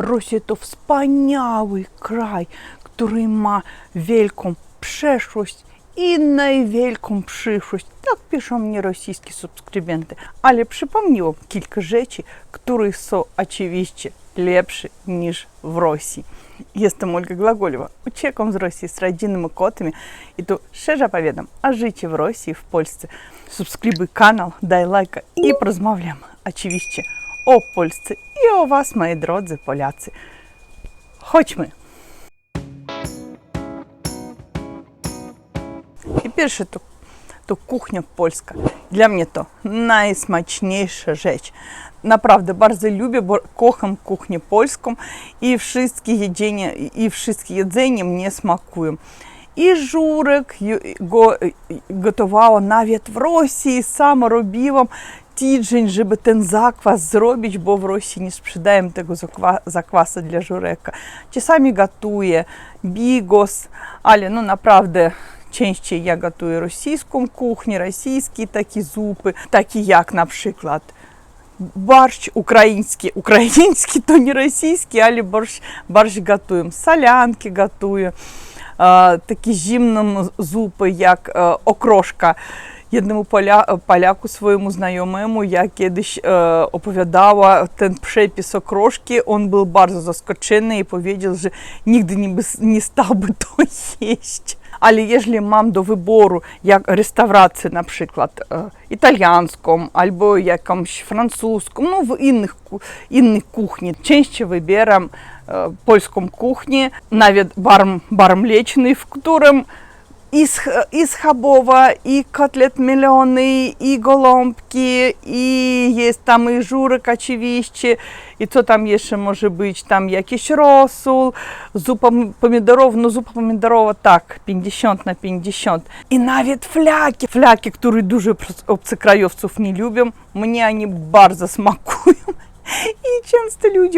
Rosja to wspaniały kraj, który ma wielką przeszłość i najwielką przyszłość. Tak piszą mnie rosyjskie subskrybenty. Ale przypomniałam kilka rzeczy, które są oczywiście lepsze niż w Rosji. Jestem Ольга Глаголева. Uciekam z Rosji z rodzinnymi kotami i tu szczerze powiadam o życiu w Rosji, w Polsce. Subskrybuj kanał, daj лайка i porozmawiam oczywiście o Polsce o Was, moi drodzy Polacy. Chodźmy. І перше, то, то кухня польська. Для мене то найсмачніша rzecz. Naprawdę bardzo lubię, bo kocham kuchnię polską i wszystkie jedzenia, i wszystkie jedzenia mnie smakują. І журик ю- го, готувала навіть в Росії, сама робила тиждень, щоб ten зробити, бо в Росії не спrzedаємо tego заква- закваса для журека. Czasami gotuję bigos, ale no naprawdę Częściej ja gotuję kuchnię, rosyjskie takie zupy, takie jak na przykład борщ український. Український то не російський, але борщ, борщ готуємо. Солянки готую. Такі зимні зупи, як окрошка. Jednemu поля, поляку своєму знайомому я кидись е, оповідала ten przepis окрошки, он был bardzo zaskoczony i powiedział, że nigdy nie, by, nie stał by to jeść. Ale jeżeli mam do wyboru, jak restaurację na przykład e, italiańską albo jakąś francuską, no w innych, ku- innych kuchni, częściej wybieram e, polską kuchnię, sch- i schabowa, i kotlet mielony, i goląbki, i jest tam i żurek oczywiście, i co tam jeszcze może być, tam jakiś rosół, zupa m- pomidorów, no zupa tak, 50 na 50. I nawet flaki, flaki, które dużo ps- obcokrajowców nie lubią, mnie oni bardzo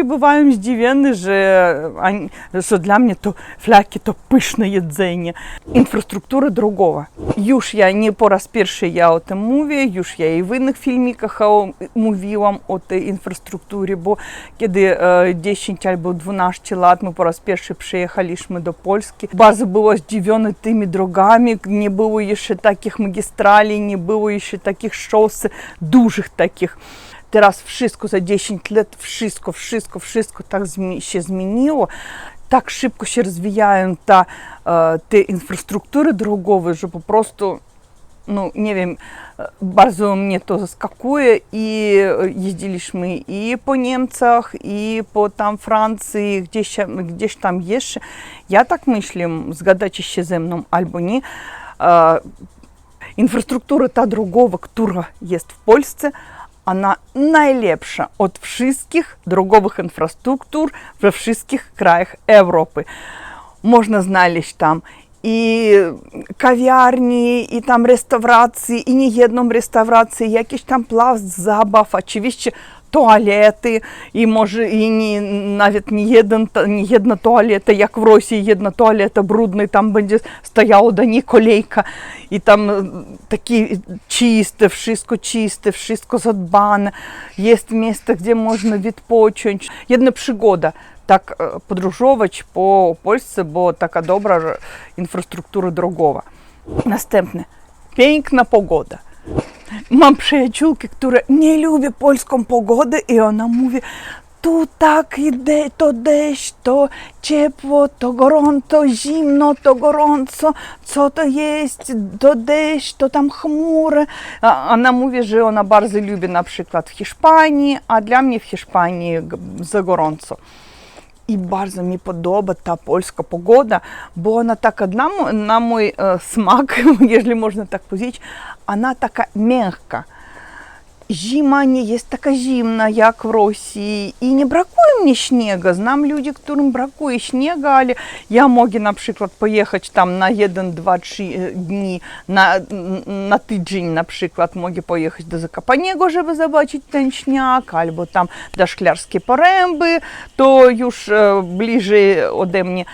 bywają zdziwieni, że, oni, że dla mnie to flaki to pyszne jedzenie. Infrastruktura drogowa. Już ja nie po raz pierwszy ja o tym mówię, już ja i w innych filmikach o, mówiłam o tej bo kiedy e, 10 albo 12 lat my po raz pierwszy przyjechaliśmy do Polski, bardzo była zdziwiona tymi drogami, nie było jeszcze takich magistrali, nie było jeszcze takich szosy dużych takich. Teraz wszystko za 10 lat, wszystko, wszystko, wszystko tak zmi- się zmieniło. Tak szybko się rozwijają ta, e, te infrastruktury drogowe, że po prostu, no nie wiem, e, bardzo mnie to zaskakuje i e, jeździliśmy i po Niemcach, i po tam Francji, gdzieś, gdzieś tam jeszcze. Ja tak myślę, zgadacie się ze mną albo nie, e, infrastruktura ta drogowa, która jest w Polsce, ona najlepsza od wszystkich drogowych infrastruktur we wszystkich krajach Europy. Można znaleźć tam i kawiarni, i tam restauracje, i nie jedną restaurację, jakiś tam plac zabaw, oczywiście туалети, і може і ні, навіть не, jeden, та- не туалета, як в Росії, jedna туалета брудний, там стояла до колейка, і там е, такі чисте, wszystko чисте, wszystko задбане, є місце, де можна відпочити. Єдна пригода так е, подорожувати по Польщі, бо така добра інфраструктура дорогова. Настępne. Piękna pogoda. Mam przyjaciółkę, która nie lubi polską pogodę i ona mówi, tu tak idę, to deszcz, to ciepło, to gorąco, zimno, to gorąco, co to jest, to deszcz, to tam chmury. Ona mówi, że ona bardzo lubi na przykład w Hiszpanii, a dla mnie w Hiszpanii za gorąco. І bardzo mi podoba ta polska pogoda, bo ona taka dla, mo- na mój e, smak, jeżeli można tak powiedzieć, ona taka miękka. Zima nie jest taka zimna jak w Rosji i nie brakuje mnie śniega. Znam ludzi, którym brakuje śniega, ale ja mogę na przykład pojechać tam na 1, 2, 3 dni, na, na tydzień na przykład mogę pojechać do Zakopaniego, żeby zobaczyć ten albo tam do Szklarskiej Poręby, to już e, bliżej ode mnie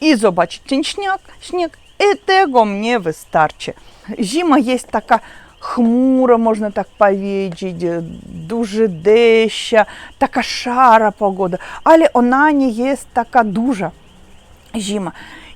i zobaczyć ten śnieg, śnieg i tego mnie wystarczy. Zima jest taka хмуро, можна так powiedzieć, дуже деща, така шара погода, але вона не є така дуже зима.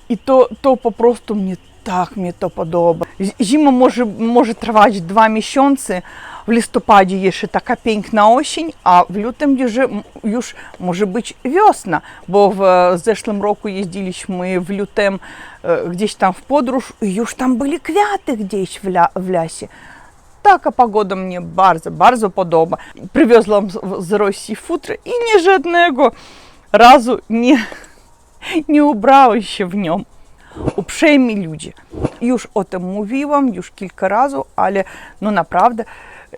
І то, то попросту мені так мені то подобається. З- Зима може, може тривати два місяці, в листопаді є ще така пенькна осінь, а в лютому вже, м- już може бути весна, бо в е, зешлом року їздили ми в лютем е, гdzieś там в подорож, і już там були квяти гdzieś в, ля, в лясі. Така погода мені bardzo, bardzo podoba. Привезла з- з Росії футро і ні жодного разу не, nie ubrałeś się w nią. Uprzejmi ludzie. Już o tym mówiłam, już kilka razy, ale no naprawdę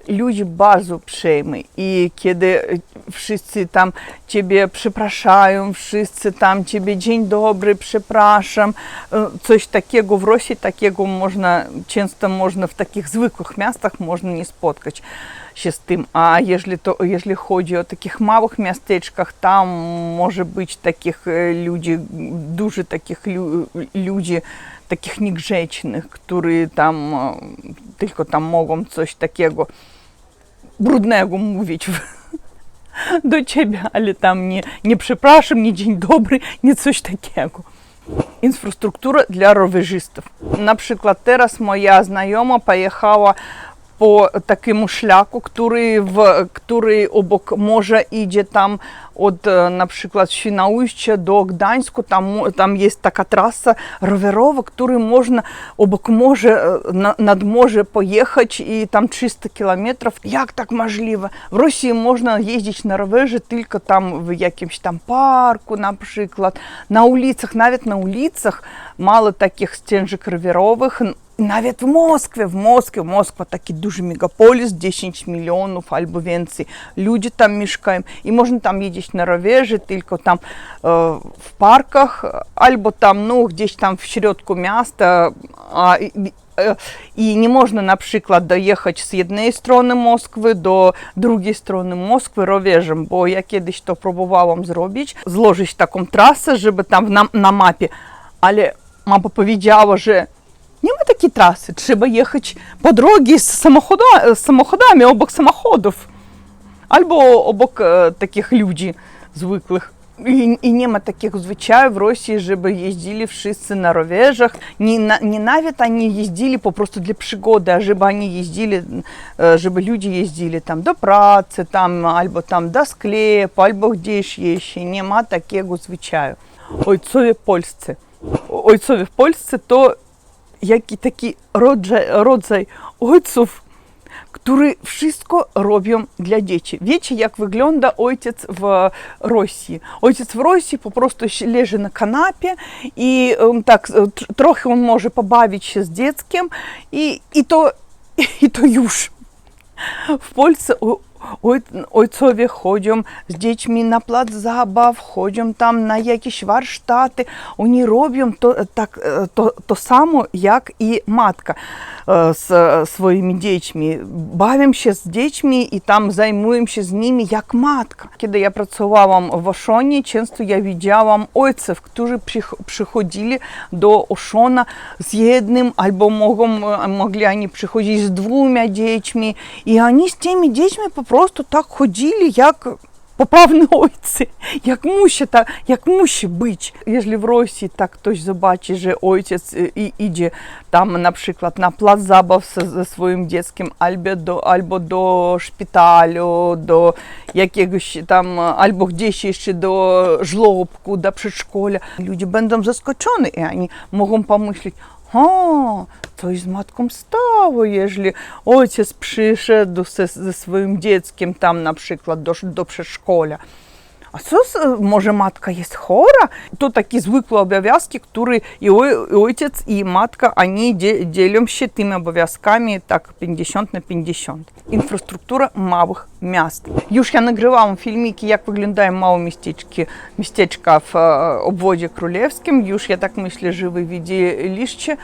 ludzie bardzo uprzejmi i kiedy wszyscy tam ciebie przepraszają, wszyscy tam ciebie dzień dobry, przepraszam, e, coś takiego w Rosji, takiego można, często można w takich zwykłych miastach można nie spotkać się z tym, a jeżeli, to, jeżeli chodzi o takich małych miasteczkach, tam może być takich e, ludzi, dużo takich lu, ludzi, takich niegrzecznych, którzy tam e, tylko tam mogą coś takiego brudnego mówić do ciebie, ale tam nie, nie przepraszam, nie dzień dobry, nie coś takiego. Infrastruktura dla rowerzystów. Na przykład teraz moja znajoma pojechała który obok morza idzie tam od e, na przykład Świnoujścia do Gdańsku, tam, mo- tam jest taka trasa rowerowa, której można obok morza, e, na, nad morze pojechać i tam 300 kilometrów. Jak tak możliwe? W Rosji można jeździć na rowerze tylko tam w jakimś tam parku na przykład, na ulicach, nawet na ulicach mało takich ścieżek nawet w Moskwie, w Moskwie, Moskwa taki duży megapolis, 10 milionów albo więcej ludzi tam mieszkają i można tam jeździć na rowerze, tylko tam e, w parkach albo tam, no, gdzieś tam w środku miasta, a, i, e, i nie można na przykład dojechać z jednej strony Moskwy do drugiej strony Moskwy rowerzem, bo ja kiedyś to próbowałam zrobić, złożyć taką trasę, żeby tam na, na mapie, Нема такие трассы, треба ехать по дороге с, самохода, самоходами, обок самоходов. Альбо обок таких людей звыклых. І, і нема таких звичаїв в Росії, щоб їздили всі на ровежах. Не, не навіть вони їздили просто для пригоди, а щоб вони їздили, щоб люди їздили там до праці, там, або там до склепа, або де ще ще. Нема такого звичаю. Ойцові польсці. Ойцові в Польщі то to jaki taki rodzaj, rodzaj ojców, którzy wszystko robią dla dzieci. Wiecie, jak wygląda ojciec w Rosji? Ojciec w Rosji po prostu leży na kanapie i um, tak e, trochę on może pobawić się z dzieckiem i, i, to, i to już. W Polsce e, e, e, matka. Kiedy ja pracowałam w Oszonie, często ja widziałam ojców, którzy przych- przychodzili do Oszona z jednym albo mogą, e, mogli oni przychodzić z dwoma dziećmi i oni z tymi dziećmi po prostu tak chodzili jak poprawні ojcy, як musi, ta, jak musi być. Jeśli w Rosji tak ktoś zobaczy, że ojciec y, i, idzie tam na przykład na plac zabaw ze, ze swoim dzieckiem albo do, albo do szpitalu, do jakiegoś tam, albo gdzieś jeszcze do żłobku, do przedszkola, ludzie będą zaskoczeni i oni o, coś z matką stało, jeżeli ojciec przyszedł ze, ze swoim dzieckiem tam na przykład do, do przedszkola. Matka jest chora? To takie zwykłe obowiązki, które i, oj, i ojciec, i matka, oni dzie, dzielą się tymi obowiązkami tak 50 na 50. Infrastruktura małych miast. Już ja nagrywałam filmiki, jak wyglądają małe miasteczki, miasteczka w e, obwodzie królewskim. Już ja tak myślę, że wy widzieliście.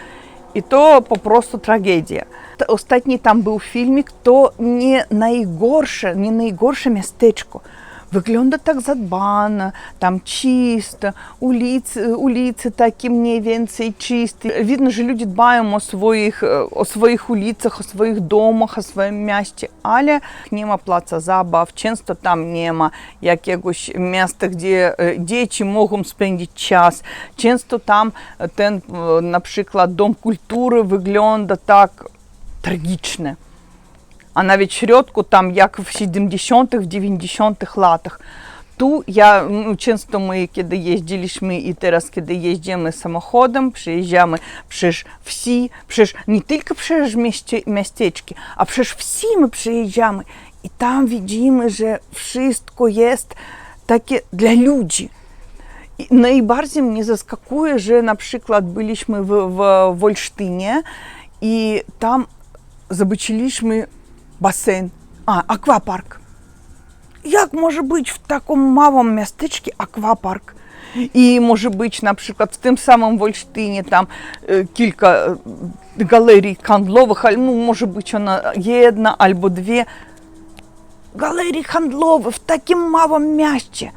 I to po prostu tragedia. T- Ostatni tam był filmik, to nie najgorsze, nie najgorsze miasteczko. Widно, że ludzie dbają o swoich, o swoich ulicach, o swoich domach, o swoim mieście, ale nie ma placa zabaw, często tam nie ma jakiegoś miasta, gdzie e, dzieci mogą spędzić czas. Często tam ten, e, na przykład, dom kultury wygląda tak tragicznie. А навіть środku, там як в 70-х, в 90-х latach. Tu ja, ну, często my, kiedy jeździliśmy i teraz, kiedy jeździmy samochodem, przyjeżdżamy przez wsi, przez, nie tylko przez mieście, miasteczki, a przez wsi my przyjeżdżamy i tam widzimy, że wszystko jest takie dla ludzi. I najbardziej mnie zaskakuje, że na przykład byliśmy w, w, w Olsztynie i tam zobaczyliśmy basen, a, аквапарк. W takim małym miasteczku akwapark? I może być na przykład w tym samym Wolsztynie tam e, kilka e, galerii handlowych, ale no, może być ona jedna albo dwie. Galerii handlowe w takim małym mieście.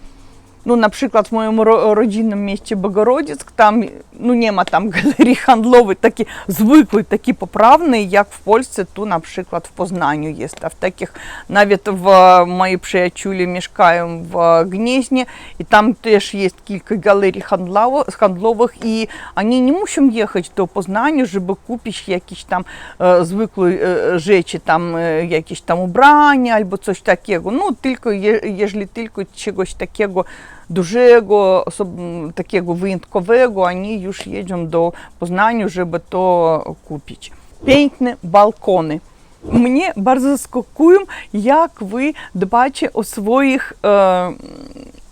Ну, наприклад, в моєму ро- родинному місті Богородицьк, там ну, нема там галерій handlowej, такі звиклі, такі поправні, як в Польщі, tu наприклад, в Познанню є. А в таких, навіть в мої приятелі мешкають в Гнізні, і там теж є кілька галерій handlowych, і вони не мусять їхати до Познання, щоб купити якісь там е, звиклі е, речі, там е, якісь там убрання або coś takiego. Ну, тільки, є- jeżeli tylko czegoś takiego balkony. Mnie bardzo zaskakują, jak wy dbacie o swoich e,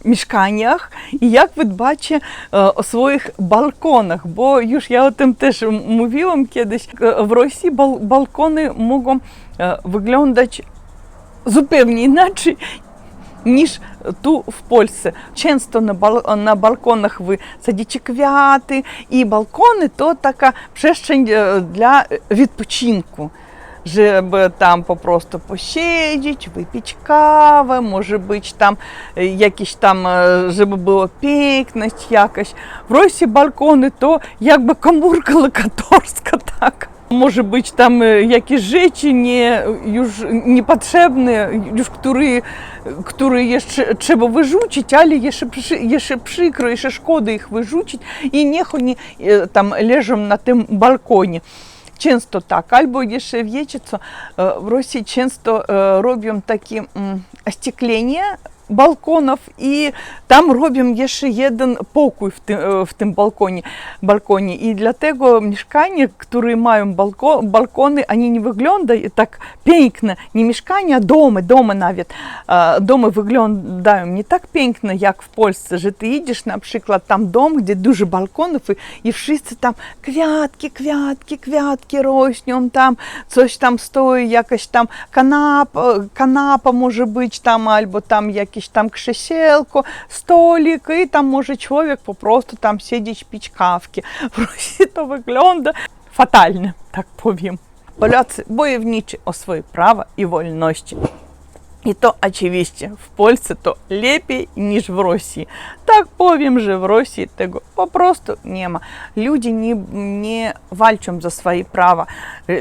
mieszkaniach i jak wy dbacie e, o swoich balkonach, bo już ja o tym też m- mówiłam kiedyś. E, W Rosji bal balkony mogą e, wyglądać zupełnie inaczej tu w Polsce. Często na, bal na balkonach wy sadzicie kwiaty i balkony to taka przestrzeń e, dla відпочинку. Żeby tam po prostu posiedzieć, wypić kawę, może być tam e, jakieś tam, e, żeby była piękność jakaś. W Rosji balkony to jakby taka. Może być tam e, jakieś rzeczy nie, już niepotrzebne, już które, które jeszcze trzeba wyrzucić, ale jeszcze, przy, jeszcze przykro, jeszcze szkoda ich wyrzucić i niech oni e, tam leżą na tym balkonie. Często tak, albo jeszcze wiecie co, e, w Rosji często e, robią takie mm, остекление balkonów i tam robią jeszcze jeden pokój w tym, e, w tym balkonie, balkonie. I dlatego mieszkania, które mają balko, balkony, oni nie wyglądają tak pięknie. Nie mieszkania, a domy, domy nawet. E, Domy wyglądają nie tak pięknie, jak w Polsce, że ty idziesz na przykład tam dom, gdzie dużo balkonów i, i wszyscy tam kwiatki, kwiatki, kwiatki rośną tam, coś tam stoi, jakaś tam kanapa, kanapa może być tam, jakieś tam krzesełko, stolik i tam może człowiek po prostu tam siedzieć, pić kawki. W Rosji to wygląda fatalnie, tak powiem. Polacy bojowniczy o swoje prawa i to oczywiście w Polsce to lepiej niż w Rosji. Tak powiem, że w Rosji tego po prostu nie ma. Ludzie nie, nie walczą za swoje prawa,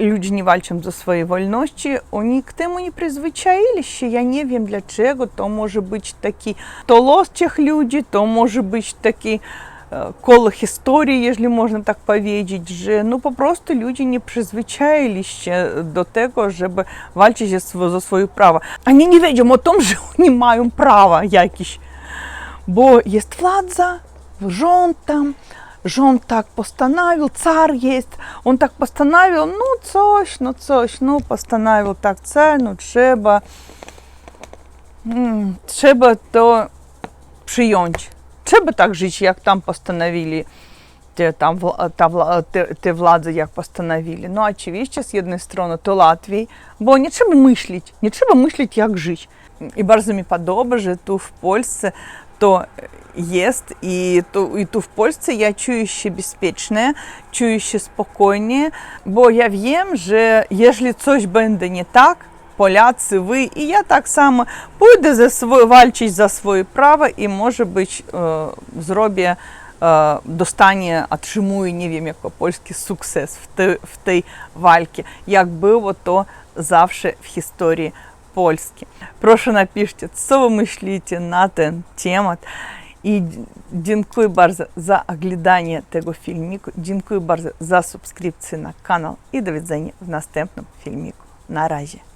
ludzie nie walczą za swoje wolności, oni k temu nie przyzwyczaili się. Ja nie wiem dlaczego, to może być taki to los tych ludzi, to może być taki e, коло historii, jeśli można tak powiedzieć, że no po prostu ludzie nie przyzwyczaili się do tego, żeby walczyć za, swo- za swoje prawa. Oni nie wiedzą o tym, że oni mają prawa jakieś, bo jest władza, rząd tam, rząd tak postanowił, car jest, on tak postanowił, no coś, no coś, no postanowił tak car, no trzeba, mm, trzeba to przyjąć. Trzeba так жить, як там постановили там, та, те, влади, як постановили. Ну, oczywiście z jednej strony to łatwiej, bo nie trzeba myśleć, nie trzeba myśleć jak żyć. I bardzo mi podoba, że tu w Polsce to jest i tu, i tu w Polsce ja czuję się bezpiecznie, czuję się spokojnie, bo ja wiem, że jeśli coś będzie nie tak, Поляці, ви і я так само pójdę за своє, walczyć за своє право і, може е, зробі, е, достане, отримує, не wiem, як по-польськи, суксес в, те, в tej walki, як було то завжди в історії napiszcie, co wy myślicie na ten temat. I d- dziękuję bardzo za oglądanie tego filmiku. Dziękuję bardzo za subskrypcję na kanał i do widzenia w następnym filmiku. Na razie.